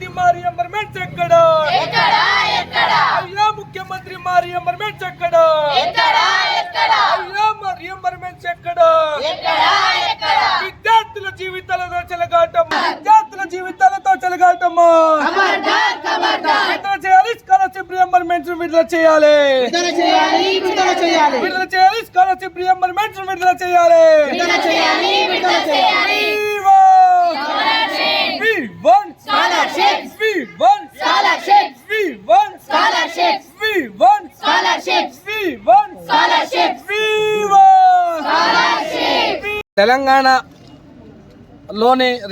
రెడ్డి మా రియంబర్మెంట్స్ ఎక్కడ? అయ్యా ముఖ్యమంత్రి మా రియంబర్మెంట్స్ ఎక్కడ? అయ్యా మా రియంబర్మెంట్స్ ఎక్కడ? విద్యార్థుల జీవితాలతో చెలగాటం విద్యార్థుల జీవితాలతో చెలగాటం విడుదల చేయాలి స్కాలర్షిప్ రియంబర్మెంట్స్ విడుదల చేయాలి. విడుదల చేయాలి స్కాలర్షిప్ రియంబర్మెంట్స్ విడుదల చేయాలి విడుదల చేయాలి We want Scholarships. We want Scholarships. We want Scholarships. We want Scholarships. We want Scholarships. We want Scholarships. తెలంగాణలోని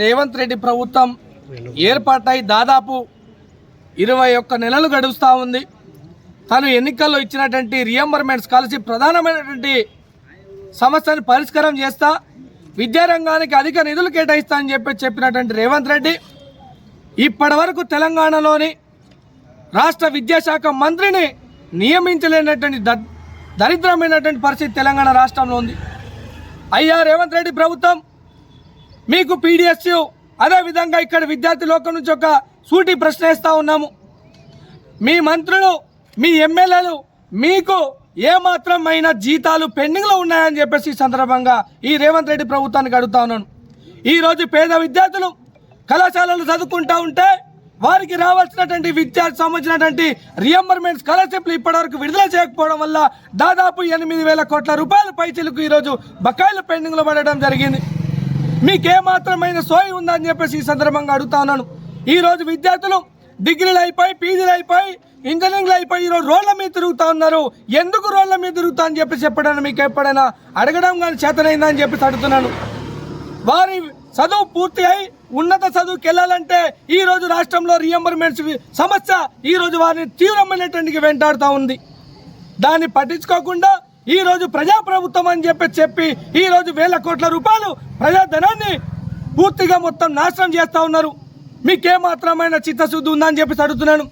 రేవంత్ రెడ్డి ప్రభుత్వం ఏర్పాటై దాదాపు ఇరవై ఒక్క నెలలు గడుస్తూ ఉంది తను ఎన్నికల్లో ఇచ్చినటువంటి రియంబర్మెంట్ స్కాలర్షిప్ ప్రధానమైనటువంటి సమస్యను పరిష్కారం చేస్తా విద్యారంగానికి అధిక నిధులు కేటాయిస్తా అని చెప్పి చెప్పినటువంటి రేవంత్ రెడ్డి ఇప్పటి వరకు తెలంగాణలోని రాష్ట్ర విద్యాశాఖ మంత్రిని నియమించలేనటువంటి ద దరిద్రమైనటువంటి పరిస్థితి తెలంగాణ రాష్ట్రంలో ఉంది. అయ్యా రేవంత్ రెడ్డి ప్రభుత్వం మీకు పీడిఎస్యు అదేవిధంగా ఇక్కడ విద్యార్థి లోకం నుంచి ఒక సూటి ప్రశ్న వేస్తూ ఉన్నాము. మీ మంత్రులు మీ ఎమ్మెల్యేలు మీకు ఏమాత్రమైన జీతాలు పెండింగ్లో ఉన్నాయని చెప్పేసి ఈ సందర్భంగా ఈ రేవంత్ రెడ్డి ప్రభుత్వానికి అడుగుతా ఉన్నాను. ఈరోజు పేద విద్యార్థులు కళాశాలలు చదువుకుంటూ ఉంటే వారికి రావాల్సినటువంటి విద్యార్థి సంబంధించినటువంటి రియంబర్మెంట్ స్కాలర్షిప్లు ఇప్పటివరకు విడుదల చేయకపోవడం వల్ల దాదాపు ఎనిమిది వేల కోట్ల రూపాయల పైచీలకు ఈరోజు బకాయిలు పెండింగ్లో పడడం జరిగింది. మీకేమాత్రమైన సోయి ఉందని చెప్పేసి ఈ సందర్భంగా అడుగుతా ఉన్నాను. ఈరోజు విద్యార్థులు డిగ్రీలు అయిపోయి పీజీలు అయిపోయి ఇంజనీరింగ్లు అయిపోయి ఈరోజు రోడ్ల మీద తిరుగుతా ఉన్నారు. ఎందుకు రోడ్ల మీద తిరుగుతా అని చెప్పి చెప్పడానికి మీకు ఎప్పుడైనా అడగడం కానీ చేతనైందని చెప్పేసి అడుగుతున్నాను. వారి చదువు పూర్తి అయి ఉన్నత చదువుకి వెళ్ళాలంటే ఈ రోజు రాష్ట్రంలో రియంబర్మెంట్స్ సమస్య ఈ రోజు వారిని తీవ్రమైనటువంటి వెంటాడుతూ ఉంది. దాన్ని పట్టించుకోకుండా ఈ రోజు ప్రజాప్రభుత్వం అని చెప్పి చెప్పి ఈ రోజు వేల కోట్ల రూపాయలు ప్రజాధనాన్ని పూర్తిగా మొత్తం నాశనం చేస్తూ ఉన్నారు. మీకేమాత్రమైన చిత్తశుద్ధి ఉందని చెప్పేసి అడుగుతున్నాను.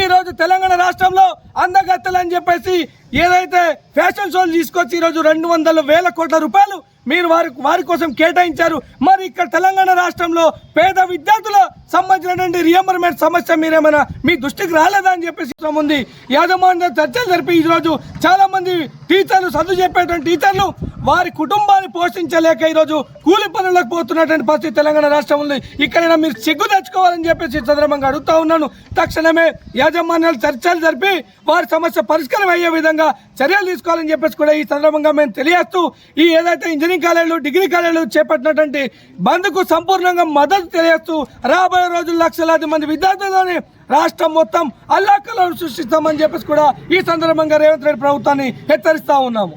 ఈ రోజు తెలంగాణ రాష్ట్రంలో అందగత్తలు అని చెప్పేసి ఏదైతే ఫ్యాషన్ షోలు తీసుకొచ్చి ఈరోజు రెండు వందల వేల కోట్ల రూపాయలు మీరు వారి వారి కోసం కేటాయించారు. మరి ఇక్కడ తెలంగాణ రాష్ట్రంలో పేద విద్యార్థుల సంబంధించినటువంటి రియంబర్మెంట్ సమస్య మీరేమైనా మీ దృష్టికి రాలేదా అని చెప్పేసి ఉంది యాజమాన్య చర్చలు జరిపి ఈరోజు చాలా మంది టీచర్లు చదువు చెప్పేటువంటి టీచర్లు వారి కుటుంబాన్ని పోషించలేక ఈరోజు కూలి పనులకు పోతున్నటువంటి పరిస్థితి తెలంగాణ రాష్ట్రం ఉంది. ఇక్కడైనా మీరు సిగ్గు తెచ్చుకోవాలని చెప్పేసి ఈ సందర్భంగా అడుగుతా ఉన్నాను. తక్షణమే యాజమాన్యాలు చర్చలు జరిపి వారి సమస్య పరిష్కారం అయ్యే విధంగా చర్యలు తీసుకోవాలని చెప్పేసి కూడా ఈ సందర్భంగా మేము తెలియజేస్తూ ఈ ఏదైతే ఇంజనీరింగ్ కాలేజీలు డిగ్రీ కాలేజీలు చేపట్టినటువంటి బంద్కు సంపూర్ణంగా మద్దతు తెలియజేస్తూ రాబోయే రోజులు లక్షలాది మంది విద్యార్థులని రాష్ట్రం మొత్తం అల్లాకలను సృష్టిస్తామని చెప్పేసి కూడా ఈ సందర్భంగా రేవంత్ రెడ్డి ప్రభుత్వాన్ని హెచ్చరిస్తా ఉన్నాము.